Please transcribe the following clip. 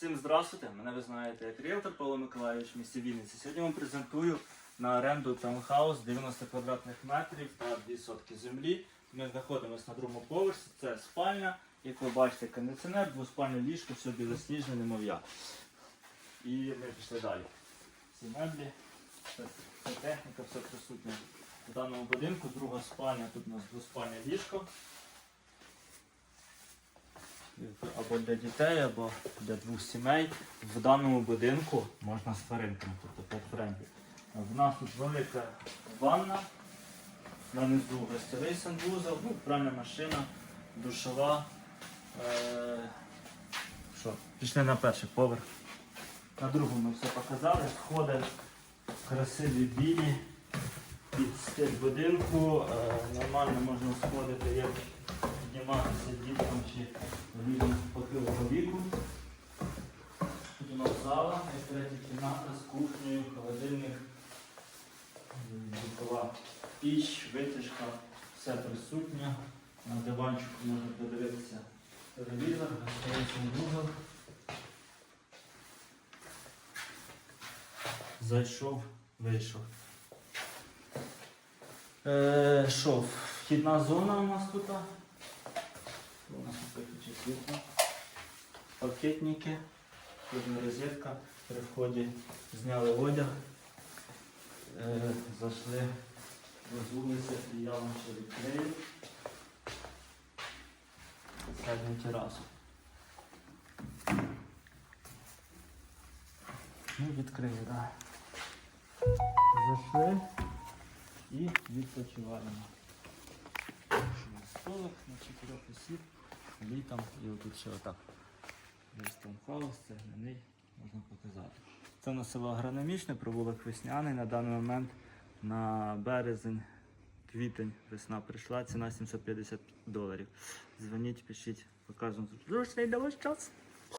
Всім здравствуйте, мене ви знаєте як ріелтор Павло Миколаївич в місті Вінниці. Сьогодні вам презентую на оренду таунхаус 90 квадратних метрів та 2 сотки землі. Ми знаходимося на другому поверсі, це спальня, як ви бачите, кондиціонер, двоспальне ліжко, все білосніжне, немов'я. І ми пішли далі. Всі меблі, це техніка, все присутнє в даному будинку. Друга спальня, тут у нас двоспальне ліжко. Або для дітей, або для двох сімей. В даному будинку можна з тваринками, тобто friendly. В нас тут велика ванна, нанизу гостєвий санвузол, ну, пральна машина, душова. Е... Пішли на перший поверх. На другому все показали. Сходи красиві білі під стиль будинку. Е, нормально можна сходити, як підніматися діткам чи людям похилого віку. Тут у нас зала, і третя кімната з кухнею, холодильник, духова піч, витяжка, все присутнє. На диванчику можна подивитися телевізор, гостєвий вугол. Зайшов, вийшов. Е, що, вхідна зона у нас тут. У нас виключить світло. Пакетники, тут розетка. При вході зняли одяг. Е, зайшли вулиці і я вам ще відкрию. Задню терасу. Ну, відкрию, так. Зайшли і відпочиваємо. Столик на чотирьох осіб, літом і отут ще отак. Весь це цегляний, можна показати. Це у нас село Агрономічне, провулок Весняний. На даний момент на березень, квітень, весна прийшла, ціна 750 доларів. Дзвоніть, пишіть, покажемо зручний вас час.